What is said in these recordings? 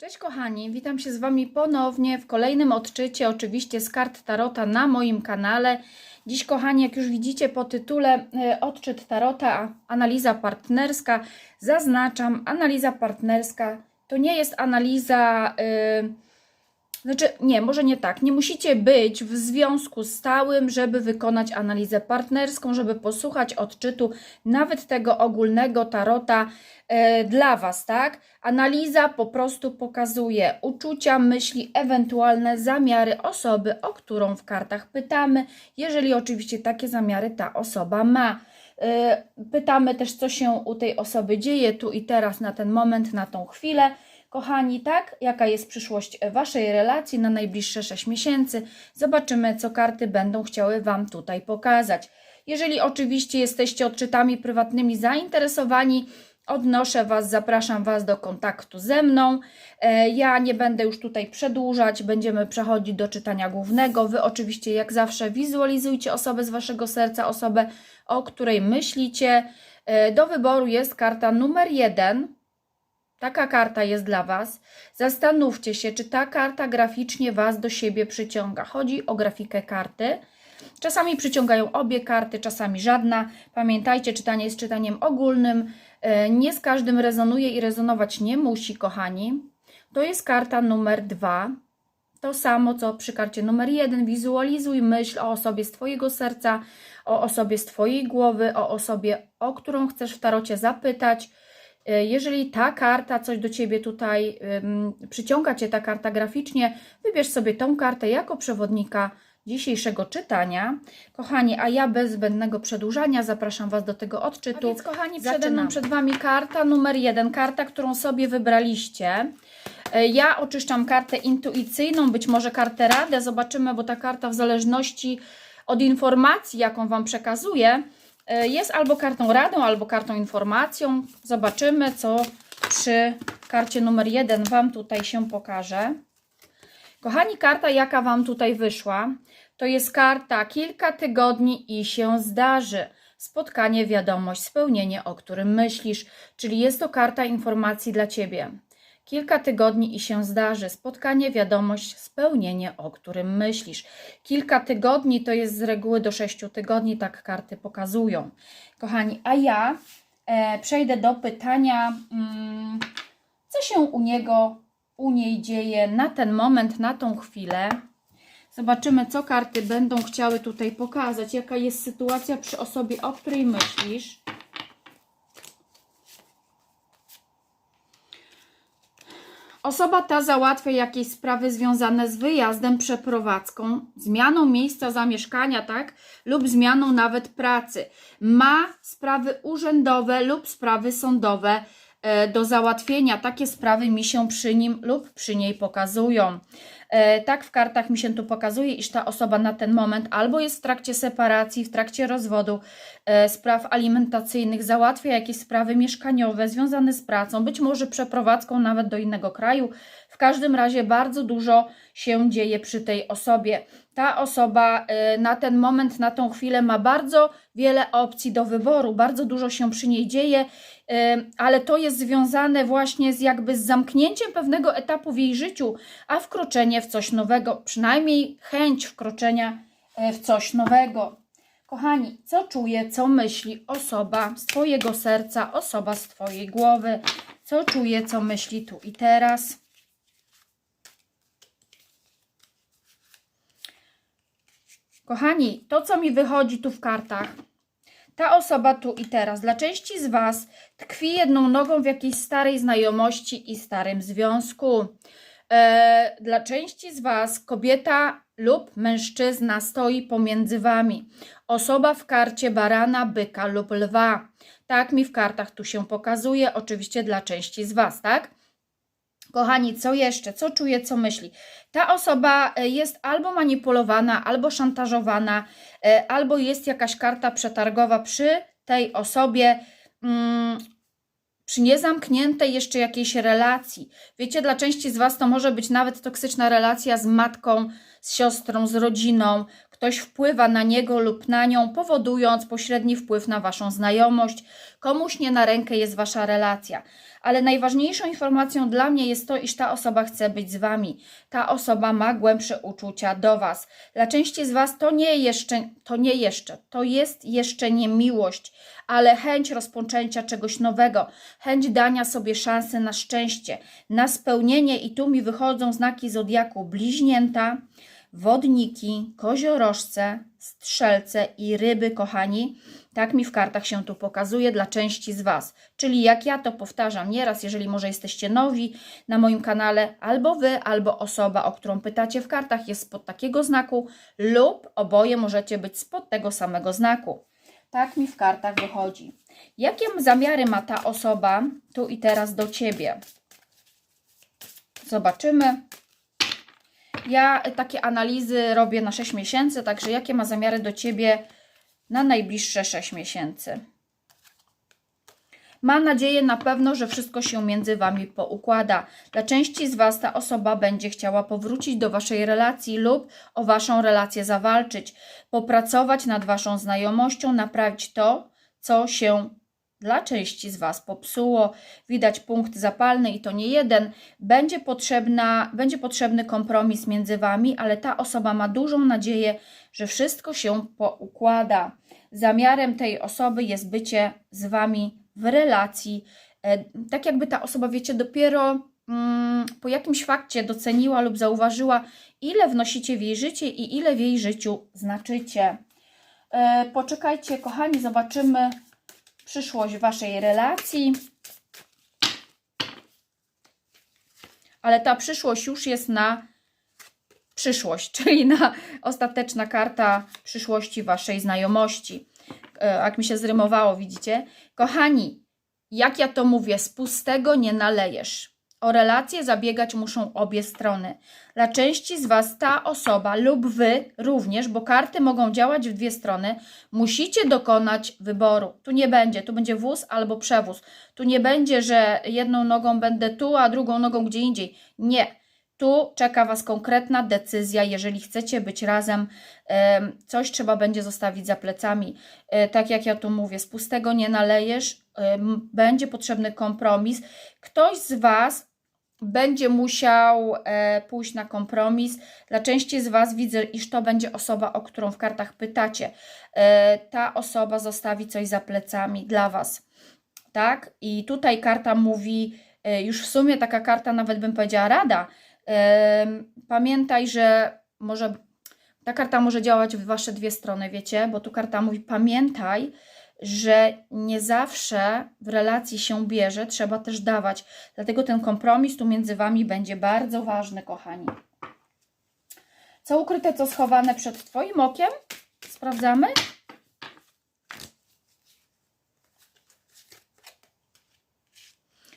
Cześć kochani, witam się z Wami ponownie w kolejnym odczycie, oczywiście z kart Tarota na moim kanale. Dziś kochani, jak już widzicie po tytule e, odczyt Tarota, analiza partnerska, zaznaczam, analiza partnerska to nie jest analiza... Yy, znaczy, nie, może nie tak. Nie musicie być w związku stałym, żeby wykonać analizę partnerską, żeby posłuchać odczytu nawet tego ogólnego tarota e, dla Was, tak? Analiza po prostu pokazuje uczucia, myśli, ewentualne zamiary osoby, o którą w kartach pytamy, jeżeli oczywiście takie zamiary ta osoba ma. E, Pytamy też, co się u tej osoby dzieje tu i teraz, na ten moment, na tą chwilę. Kochani, tak, jaka jest przyszłość Waszej relacji na najbliższe 6 miesięcy? Zobaczymy, co karty będą chciały Wam tutaj pokazać. Jeżeli oczywiście jesteście odczytami prywatnymi zainteresowani, odnoszę Was, zapraszam Was do kontaktu ze mną. E, Ja nie będę już tutaj przedłużać, będziemy przechodzić do czytania głównego. Wy oczywiście, jak zawsze, wizualizujcie osobę z Waszego serca, osobę, o której myślicie. E, Do wyboru jest karta numer jeden. Taka karta jest dla Was. Zastanówcie się, czy ta karta graficznie Was do siebie przyciąga. Chodzi o grafikę karty. Czasami przyciągają obie karty, czasami żadna. Pamiętajcie, czytanie jest czytaniem ogólnym. E, Nie z każdym rezonuje i rezonować nie musi, kochani. To jest karta numer dwa. To samo, co przy karcie numer jeden. Wizualizuj myśl o osobie z Twojego serca, o osobie z Twojej głowy, o osobie, o którą chcesz w tarocie zapytać. E, Jeżeli ta karta coś do Ciebie tutaj przyciąga Cię, ta karta graficznie, wybierz sobie tą kartę jako przewodnika dzisiejszego czytania. Kochani, a ja bez zbędnego przedłużania zapraszam Was do tego odczytu. A więc, kochani, przede mną przed Wami karta numer jeden, karta, którą sobie wybraliście. E, Ja oczyszczam kartę intuicyjną, być może kartę radę, zobaczymy, bo ta karta w zależności od informacji, jaką Wam przekazuję, jest albo kartą radą, albo kartą informacją. Zobaczymy, co przy karcie numer jeden Wam tutaj się pokaże. Kochani, karta, jaka Wam tutaj wyszła, to jest karta kilka tygodni i się zdarzy. Spotkanie, wiadomość, spełnienie, o którym myślisz, czyli jest to karta informacji dla Ciebie. Kilka tygodni i się zdarzy. Spotkanie, wiadomość, spełnienie, o którym myślisz. Kilka tygodni to jest z reguły do sześciu tygodni, tak karty pokazują. Kochani, a ja e, przejdę do pytania, mm, co się u niego, u niej dzieje na ten moment, na tą chwilę. Zobaczymy, co karty będą chciały tutaj pokazać, jaka jest sytuacja przy osobie, o której myślisz. Osoba ta załatwia jakieś sprawy związane z wyjazdem, przeprowadzką, zmianą miejsca zamieszkania, tak? Lub zmianą nawet pracy. Ma sprawy urzędowe lub sprawy sądowe e, do załatwienia. Takie sprawy mi się przy nim lub przy niej pokazują. E, Tak w kartach mi się tu pokazuje, iż ta osoba na ten moment albo jest w trakcie separacji, w trakcie rozwodu, e, spraw alimentacyjnych, załatwia jakieś sprawy mieszkaniowe związane z pracą, być może przeprowadzką nawet do innego kraju. W każdym razie bardzo dużo się dzieje przy tej osobie. Ta osoba e, na ten moment, na tą chwilę ma bardzo wiele opcji do wyboru, bardzo dużo się przy niej dzieje, ale to jest związane właśnie z jakby z zamknięciem pewnego etapu w jej życiu, a wkroczenie w coś nowego, przynajmniej chęć wkroczenia e, w coś nowego. Kochani, co czuje, co myśli osoba z Twojego serca, osoba z Twojej głowy? Co czuje, co myśli tu i teraz? Kochani, to co mi wychodzi tu w kartach, ta osoba tu i teraz, dla części z Was tkwi jedną nogą w jakiejś starej znajomości i starym związku. E, dla części z Was kobieta lub mężczyzna stoi pomiędzy Wami. Osoba w karcie barana, byka lub lwa. Tak mi w kartach tu się pokazuje, oczywiście dla części z Was, tak? Kochani, co jeszcze? Co czuje, co myśli? Ta osoba e, jest albo manipulowana, albo szantażowana, e, albo jest jakaś karta przetargowa przy tej osobie, mm, przy niezamkniętej jeszcze jakiejś relacji. Wiecie, dla części z Was to może być nawet toksyczna relacja z matką, z siostrą, z rodziną, ktoś wpływa na niego lub na nią, powodując pośredni wpływ na Waszą znajomość. Komuś nie na rękę jest Wasza relacja. Ale najważniejszą informacją dla mnie jest to, iż ta osoba chce być z Wami. Ta osoba ma głębsze uczucia do Was. Dla części z Was to nie jeszcze, to nie jeszcze, to jest jeszcze nie miłość, ale chęć rozpoczęcia czegoś nowego, chęć dania sobie szansy na szczęście, na spełnienie i tu mi wychodzą znaki zodiaku bliźnięta, wodniki, koziorożce, strzelce i ryby, kochani. Tak mi w kartach się tu pokazuje dla części z Was. Czyli jak ja to powtarzam nieraz, jeżeli może jesteście nowi na moim kanale, albo Wy, albo osoba, o którą pytacie w kartach, jest spod takiego znaku, lub oboje możecie być spod tego samego znaku. Tak mi w kartach wychodzi. Jakie zamiary ma ta osoba tu i teraz do Ciebie? Zobaczymy. Ja takie analizy robię na 6 miesięcy, także jakie ma zamiary do Ciebie na najbliższe 6 miesięcy? Ma nadzieję na pewno, że wszystko się między Wami poukłada. Dla części z Was ta osoba będzie chciała powrócić do Waszej relacji lub o Waszą relację zawalczyć, popracować nad Waszą znajomością, naprawić to, co się dla części z Was popsuło. Widać punkt zapalny i to nie jeden. Będzie, potrzebna, będzie potrzebny kompromis między Wami, ale ta osoba ma dużą nadzieję, że wszystko się poukłada. Zamiarem tej osoby jest bycie z Wami w relacji. E, Tak jakby ta osoba, wiecie, dopiero mm, po jakimś fakcie doceniła lub zauważyła, ile wnosicie w jej życie i ile w jej życiu znaczycie. E, Poczekajcie, kochani, zobaczymy przyszłość Waszej relacji. Ale ta przyszłość już jest na przyszłość, czyli na ostateczna karta przyszłości Waszej znajomości. E, Jak mi się zrymowało, widzicie? Kochani, jak ja to mówię, z pustego nie nalejesz. O relacje zabiegać muszą obie strony. Dla części z Was ta osoba lub Wy również, bo karty mogą działać w dwie strony, musicie dokonać wyboru. Tu nie będzie, tu będzie wóz albo przewóz. Tu nie będzie, że jedną nogą będę tu, a drugą nogą gdzie indziej. Nie. Tu czeka Was konkretna decyzja, jeżeli chcecie być razem, em, coś trzeba będzie zostawić za plecami. E, Tak jak ja tu mówię, z pustego nie nalejesz, będzie potrzebny kompromis. Ktoś z Was będzie musiał e, pójść na kompromis. Dla części z Was widzę, iż to będzie osoba, o którą w kartach pytacie. E, ta osoba zostawi coś za plecami dla Was. Tak? I tutaj karta mówi, e, już w sumie taka karta, nawet bym powiedziała, rada. Em, Pamiętaj, że może ta karta może działać w wasze dwie strony, wiecie, bo tu karta mówi: pamiętaj, że nie zawsze w relacji się bierze, trzeba też dawać. Dlatego ten kompromis tu między wami będzie bardzo ważny, kochani. Co ukryte, co schowane przed Twoim okiem? Sprawdzamy.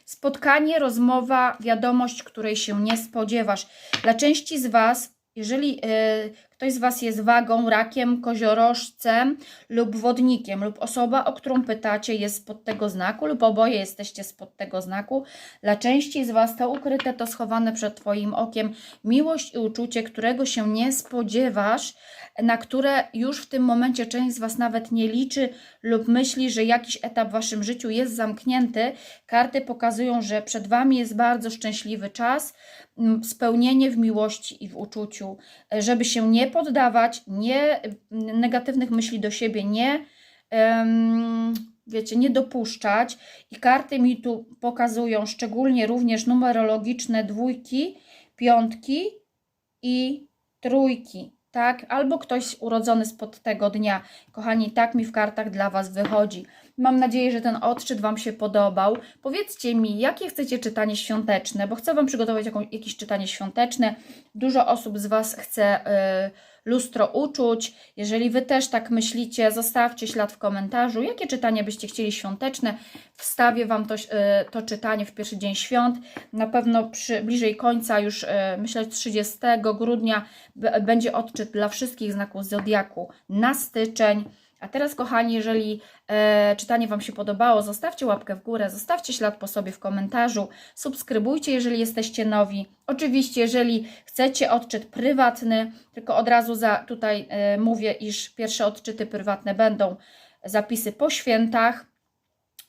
Spotkanie, rozmowa, wiadomość, której się nie spodziewasz. Dla części z Was, jeżeli y, ktoś z Was jest wagą, rakiem, koziorożcem lub wodnikiem, lub osoba, o którą pytacie, jest spod tego znaku, lub oboje jesteście spod tego znaku, dla części z Was to ukryte, to schowane przed Twoim okiem miłość i uczucie, którego się nie spodziewasz, na które już w tym momencie część z Was nawet nie liczy lub myśli, że jakiś etap w Waszym życiu jest zamknięty. Karty pokazują, że przed Wami jest bardzo szczęśliwy czas, mm, spełnienie w miłości i w uczuciu, e, żeby się nie poddawać, nie mm, negatywnych myśli do siebie, nie wiecie, nie dopuszczać. I karty mi tu pokazują szczególnie również numerologiczne dwójki, piątki i trójki. Tak, albo ktoś urodzony spod tego dnia. Kochani, tak mi w kartach dla Was wychodzi. Mam nadzieję, że ten odczyt Wam się podobał. Powiedzcie mi, jakie chcecie czytanie świąteczne, bo chcę Wam przygotować jakąś, jakieś czytanie świąteczne. Dużo osób z Was chce y, lustro uczuć. Jeżeli Wy też tak myślicie, zostawcie ślad w komentarzu, jakie czytanie byście chcieli świąteczne. Wstawię Wam to, y, to czytanie w pierwszy dzień świąt. Na pewno przy, bliżej końca, już y, myślę 30 grudnia, będzie odczyt dla wszystkich znaków zodiaku na styczeń. A teraz, kochani, jeżeli e, czytanie Wam się podobało, zostawcie łapkę w górę, zostawcie ślad po sobie w komentarzu, subskrybujcie, jeżeli jesteście nowi. Oczywiście, jeżeli chcecie odczyt prywatny, tylko od razu za, tutaj e, mówię, iż pierwsze odczyty prywatne będą zapisy po świętach.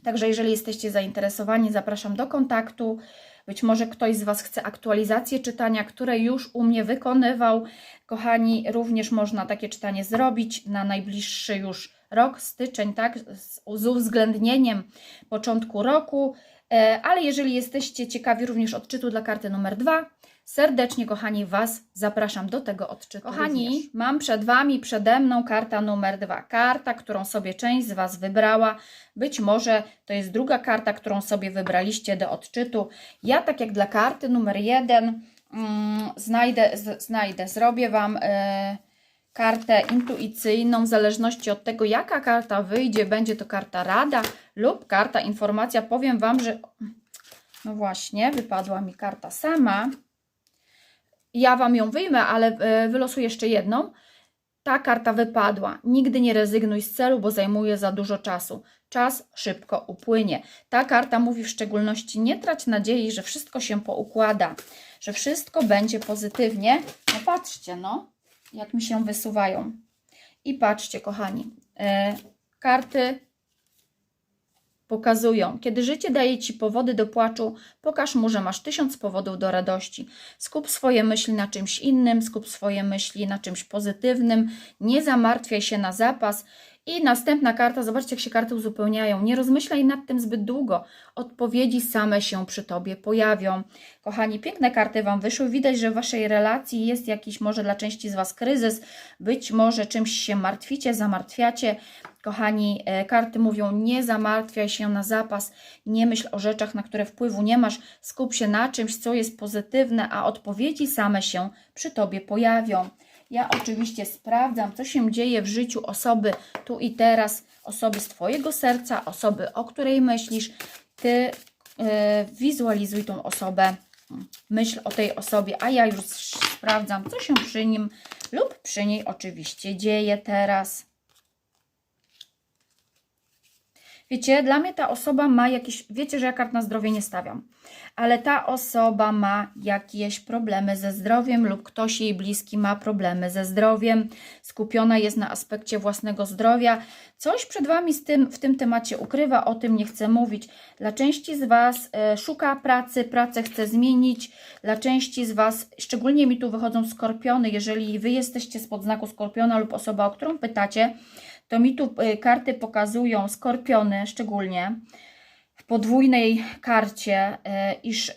Także jeżeli jesteście zainteresowani, zapraszam do kontaktu. Być może ktoś z Was chce aktualizację czytania, które już u mnie wykonywał. Kochani, również można takie czytanie zrobić na najbliższy już rok, styczeń, tak, z, z uwzględnieniem początku roku. E, Ale jeżeli jesteście ciekawi również odczytu dla karty numer dwa, serdecznie, kochani, Was zapraszam do tego odczytu. Kochani, również. mam przed Wami, przede mną karta numer dwa. Karta, którą sobie część z Was wybrała. Być może to jest druga karta, którą sobie wybraliście do odczytu. Ja, tak jak dla karty numer jeden, mm, znajdę, z, znajdę, zrobię Wam e, kartę intuicyjną, w zależności od tego, jaka karta wyjdzie, będzie to karta rada lub karta informacja. Powiem Wam, że no właśnie, wypadła mi karta sama. Ja Wam ją wyjmę, ale e, wylosuję jeszcze jedną. Ta karta wypadła. Nigdy nie rezygnuj z celu, bo zajmuje za dużo czasu. Czas szybko upłynie. Ta karta mówi w szczególności: nie trać nadziei, że wszystko się poukłada, że wszystko będzie pozytywnie. No patrzcie, no, jak mi się wysuwają. I patrzcie, kochani, e, karty pokazują. Kiedy życie daje Ci powody do płaczu, pokaż mu, że masz tysiąc powodów do radości. Skup swoje myśli na czymś innym, skup swoje myśli na czymś pozytywnym, nie zamartwiaj się na zapas. I następna karta, zobaczcie jak się karty uzupełniają. Nie rozmyślaj nad tym zbyt długo. Odpowiedzi same się przy Tobie pojawią. Kochani, piękne karty Wam wyszły. Widać, że w Waszej relacji jest jakiś może dla części z Was kryzys. Być może czymś się martwicie, zamartwiacie. Kochani, e, karty mówią: nie zamartwiaj się na zapas, nie myśl o rzeczach, na które wpływu nie masz, skup się na czymś, co jest pozytywne, a odpowiedzi same się przy tobie pojawią. Ja oczywiście sprawdzam, co się dzieje w życiu osoby tu i teraz, osoby z Twojego serca, osoby, o której myślisz. Ty e, wizualizuj tą osobę, myśl o tej osobie, a ja już sprawdzam, co się przy nim lub przy niej oczywiście dzieje teraz. Wiecie, dla mnie ta osoba ma jakieś. Wiecie, że ja kart na zdrowie nie stawiam, ale ta osoba ma jakieś problemy ze zdrowiem, lub ktoś jej bliski ma problemy ze zdrowiem, skupiona jest na aspekcie własnego zdrowia. Coś przed Wami z tym, w tym temacie ukrywa, o tym nie chcę mówić. Dla części z Was e, szuka pracy, pracę chce zmienić. Dla części z Was, szczególnie mi tu wychodzą skorpiony, jeżeli Wy jesteście spod znaku skorpiona lub osoba, o którą pytacie, to mi tu y, karty pokazują skorpiony szczególnie w podwójnej karcie, y, iż y,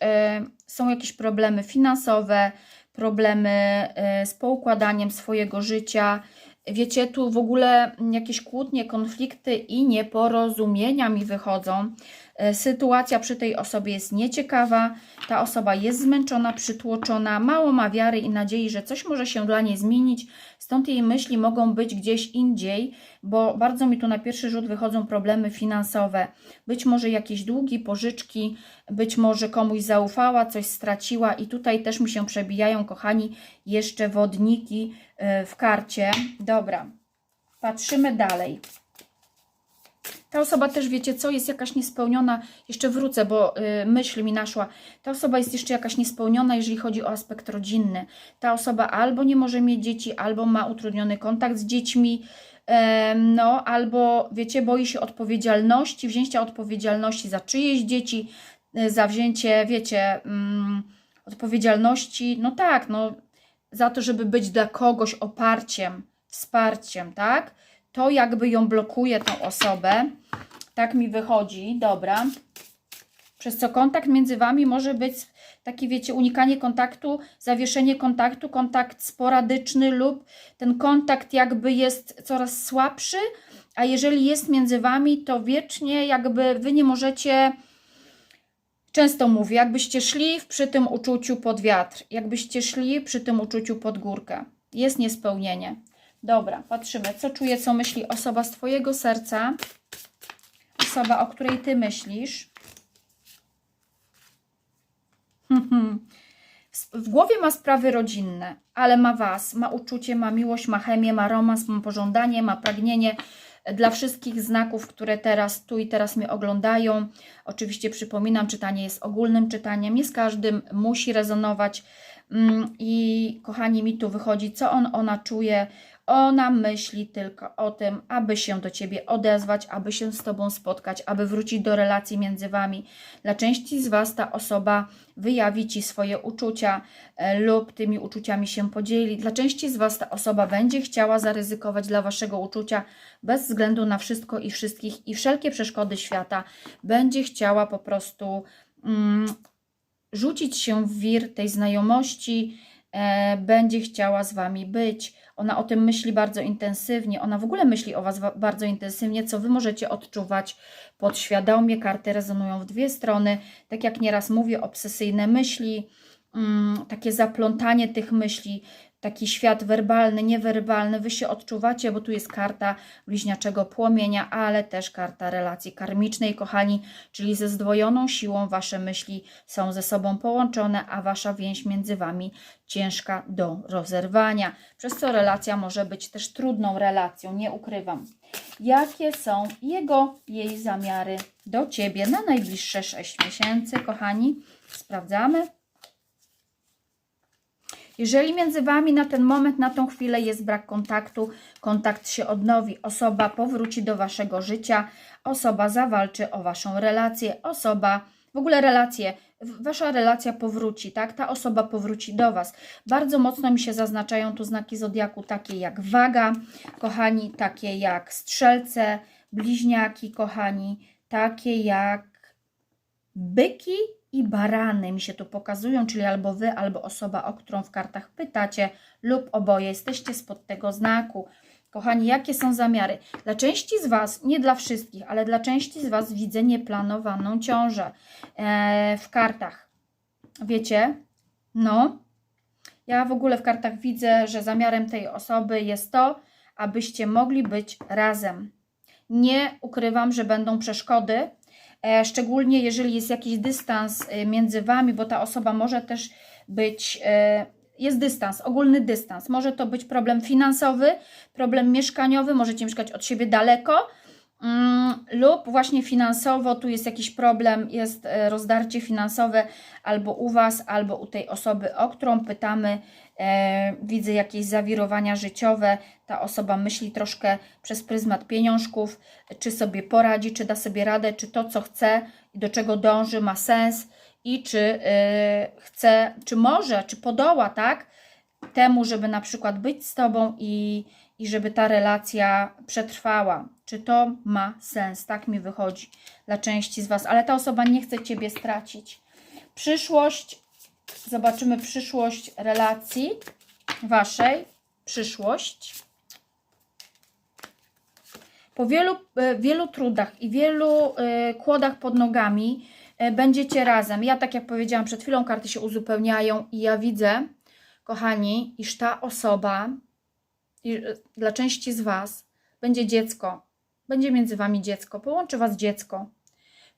są jakieś problemy finansowe, problemy z poukładaniem swojego życia. Wiecie, tu w ogóle jakieś kłótnie, konflikty i nieporozumienia mi wychodzą. Sytuacja przy tej osobie jest nieciekawa, ta osoba jest zmęczona, przytłoczona, mało ma wiary i nadziei, że coś może się dla niej zmienić, stąd jej myśli mogą być gdzieś indziej, bo bardzo mi tu na pierwszy rzut wychodzą problemy finansowe. Być może jakieś długi, pożyczki, być może komuś zaufała, coś straciła i tutaj też mi się przebijają, kochani, jeszcze wodniki y, w karcie. Dobra, patrzymy dalej. Ta osoba też, wiecie co, jest jakaś niespełniona, jeszcze wrócę, bo y, myśl mi naszła, ta osoba jest jeszcze jakaś niespełniona, jeżeli chodzi o aspekt rodzinny. Ta osoba albo nie może mieć dzieci, albo ma utrudniony kontakt z dziećmi, no, albo, wiecie, boi się odpowiedzialności, wzięcia odpowiedzialności za czyjeś dzieci, y, za wzięcie, wiecie, mm, odpowiedzialności, no tak, no, za to, żeby być dla kogoś oparciem, wsparciem, tak? To jakby ją blokuje, tą osobę. Tak mi wychodzi, dobra. Przez co kontakt między Wami może być taki, wiecie, unikanie kontaktu, zawieszenie kontaktu, kontakt sporadyczny lub ten kontakt jakby jest coraz słabszy, a jeżeli jest między Wami, to wiecznie jakby Wy nie możecie, często mówię, jakbyście szli przy tym uczuciu pod wiatr, jakbyście szli przy tym uczuciu pod górkę. Jest niespełnienie. Dobra, patrzymy, co czuje, co myśli osoba z Twojego serca, osoba, o której Ty myślisz. W głowie ma sprawy rodzinne, ale ma Was, ma uczucie, ma miłość, ma chemię, ma romans, ma pożądanie, ma pragnienie, Dla wszystkich znaków, które teraz tu i teraz mnie oglądają, oczywiście przypominam, czytanie jest ogólnym czytaniem, nie z każdym musi rezonować. Mm, I kochani, mi tu wychodzi, co on, ona czuje. Ona myśli tylko o tym, aby się do ciebie odezwać, aby się z tobą spotkać, aby wrócić do relacji między wami. Dla części z was ta osoba wyjawi ci swoje uczucia e, lub tymi uczuciami się podzieli. Dla części z was ta osoba będzie chciała zaryzykować dla waszego uczucia bez względu na wszystko i wszystkich i wszelkie przeszkody świata. Będzie chciała po prostu. Mm, rzucić się w wir tej znajomości, będzie chciała z Wami być. Ona o tym myśli bardzo intensywnie, ona w ogóle myśli o Was wa- bardzo intensywnie, co Wy możecie odczuwać podświadomie. Karty rezonują w dwie strony. Tak jak nieraz mówię, obsesyjne myśli, mm, takie zaplątanie tych myśli, taki świat werbalny, niewerbalny, wy się odczuwacie, bo tu jest karta bliźniaczego płomienia, ale też karta relacji karmicznej, kochani, czyli ze zdwojoną siłą wasze myśli są ze sobą połączone, a wasza więź między wami ciężka do rozerwania, przez co relacja może być też trudną relacją, nie ukrywam. Jakie są jego, jej zamiary do ciebie na najbliższe 6 miesięcy, kochani? Sprawdzamy. Jeżeli między Wami na ten moment, na tą chwilę jest brak kontaktu, kontakt się odnowi, osoba powróci do Waszego życia, osoba zawalczy o Waszą relację, osoba, w ogóle relacje, Wasza relacja powróci, tak? Ta osoba powróci do Was. Bardzo mocno mi się zaznaczają tu znaki zodiaku, takie jak waga, kochani, takie jak strzelce, bliźniaki, kochani, takie jak byki i barany mi się tu pokazują, czyli albo wy, albo osoba, o którą w kartach pytacie, lub oboje jesteście spod tego znaku. Kochani, jakie są zamiary? Dla części z Was, nie dla wszystkich, ale dla części z Was widzę nieplanowaną ciążę e, w kartach. Wiecie? No. Ja w ogóle w kartach widzę, że zamiarem tej osoby jest to, abyście mogli być razem. Nie ukrywam, że będą przeszkody, szczególnie jeżeli jest jakiś dystans e, między Wami, bo ta osoba może też być, e, jest dystans, ogólny dystans. Może to być problem finansowy, problem mieszkaniowy, możecie mieszkać od siebie daleko, lub właśnie finansowo, tu jest jakiś problem, jest e, rozdarcie finansowe albo u Was, albo u tej osoby, o którą pytamy. E, widzę jakieś zawirowania życiowe. Ta osoba myśli troszkę przez pryzmat pieniążków, czy sobie poradzi, czy da sobie radę, czy to, co chce i do czego dąży, ma sens i czy e, chce, czy może, czy podoła, tak? Temu, żeby na przykład być z Tobą i, i żeby ta relacja przetrwała. Czy to ma sens? Tak mi wychodzi dla części z Was, ale ta osoba nie chce Ciebie stracić. Przyszłość, zobaczymy przyszłość relacji Waszej. Przyszłość. Po wielu, e, wielu trudach i wielu e, kłodach pod nogami e, będziecie razem. Ja, tak jak powiedziałam przed chwilą, karty się uzupełniają i ja widzę, kochani, iż ta osoba, dla części z Was, będzie dziecko. Będzie między Wami dziecko. Połączy Was dziecko.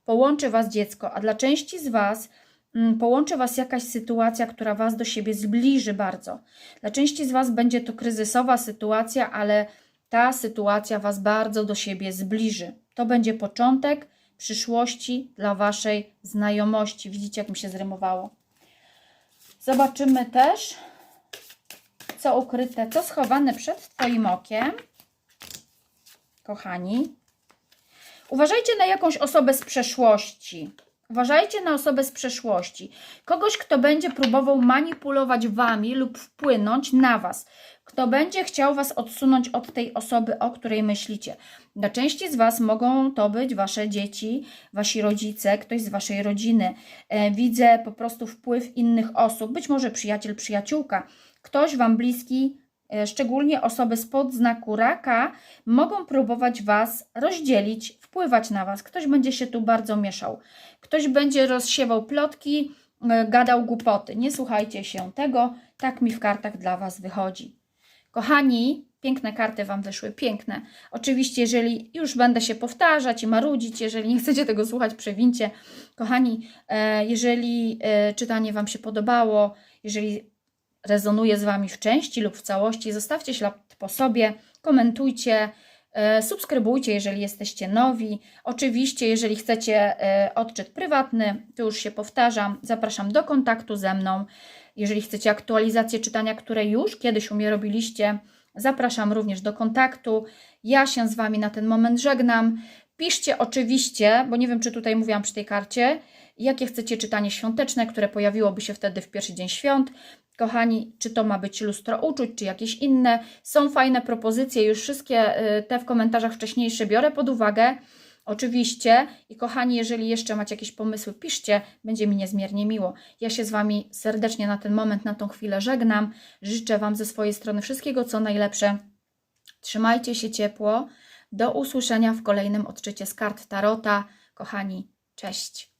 Połączy Was dziecko, a dla części z Was mm, połączy Was jakaś sytuacja, która Was do siebie zbliży bardzo. Dla części z Was będzie to kryzysowa sytuacja, ale ta sytuacja Was bardzo do siebie zbliży. To będzie początek przyszłości dla Waszej znajomości. Widzicie, jak mi się zrymowało. Zobaczymy też, co ukryte, co schowane przed Twoim okiem. Kochani, uważajcie na jakąś osobę z przeszłości. Uważajcie na osobę z przeszłości. Kogoś, kto będzie próbował manipulować wami lub wpłynąć na was. Kto będzie chciał was odsunąć od tej osoby, o której myślicie. Dla części z was mogą to być wasze dzieci, wasi rodzice, ktoś z waszej rodziny. E, widzę po prostu wpływ innych osób, być może przyjaciel, przyjaciółka. Ktoś wam bliski, e, szczególnie osoby spod znaku raka, mogą próbować was rozdzielić, wpływać na was. Ktoś będzie się tu bardzo mieszał. Ktoś będzie rozsiewał plotki, e, gadał głupoty. Nie słuchajcie się tego, tak mi w kartach dla was wychodzi. Kochani, piękne karty Wam wyszły, piękne. Oczywiście, jeżeli już będę się powtarzać i marudzić, jeżeli nie chcecie tego słuchać, przewincie. Kochani, e, jeżeli czytanie Wam się podobało, jeżeli rezonuje z Wami w części lub w całości, zostawcie ślad po sobie, komentujcie, E, Subskrybujcie, jeżeli jesteście nowi. Oczywiście, jeżeli chcecie e, odczyt prywatny, to już się powtarzam, zapraszam do kontaktu ze mną. Jeżeli chcecie aktualizację czytania, które już kiedyś u mnie robiliście, zapraszam również do kontaktu. Ja się z Wami na ten moment żegnam. Piszcie oczywiście, bo nie wiem, czy tutaj mówiłam przy tej karcie, jakie chcecie czytanie świąteczne, które pojawiłoby się wtedy w pierwszy dzień świąt. Kochani, czy to ma być lustro uczuć, czy jakieś inne. Są fajne propozycje, już wszystkie y, te w komentarzach wcześniejsze biorę pod uwagę. Oczywiście. I kochani, jeżeli jeszcze macie jakieś pomysły, piszcie, będzie mi niezmiernie miło. Ja się z Wami serdecznie na ten moment, na tą chwilę żegnam. Życzę Wam ze swojej strony wszystkiego, co najlepsze. Trzymajcie się ciepło. Do usłyszenia w kolejnym odczycie z kart Tarota. Kochani, cześć.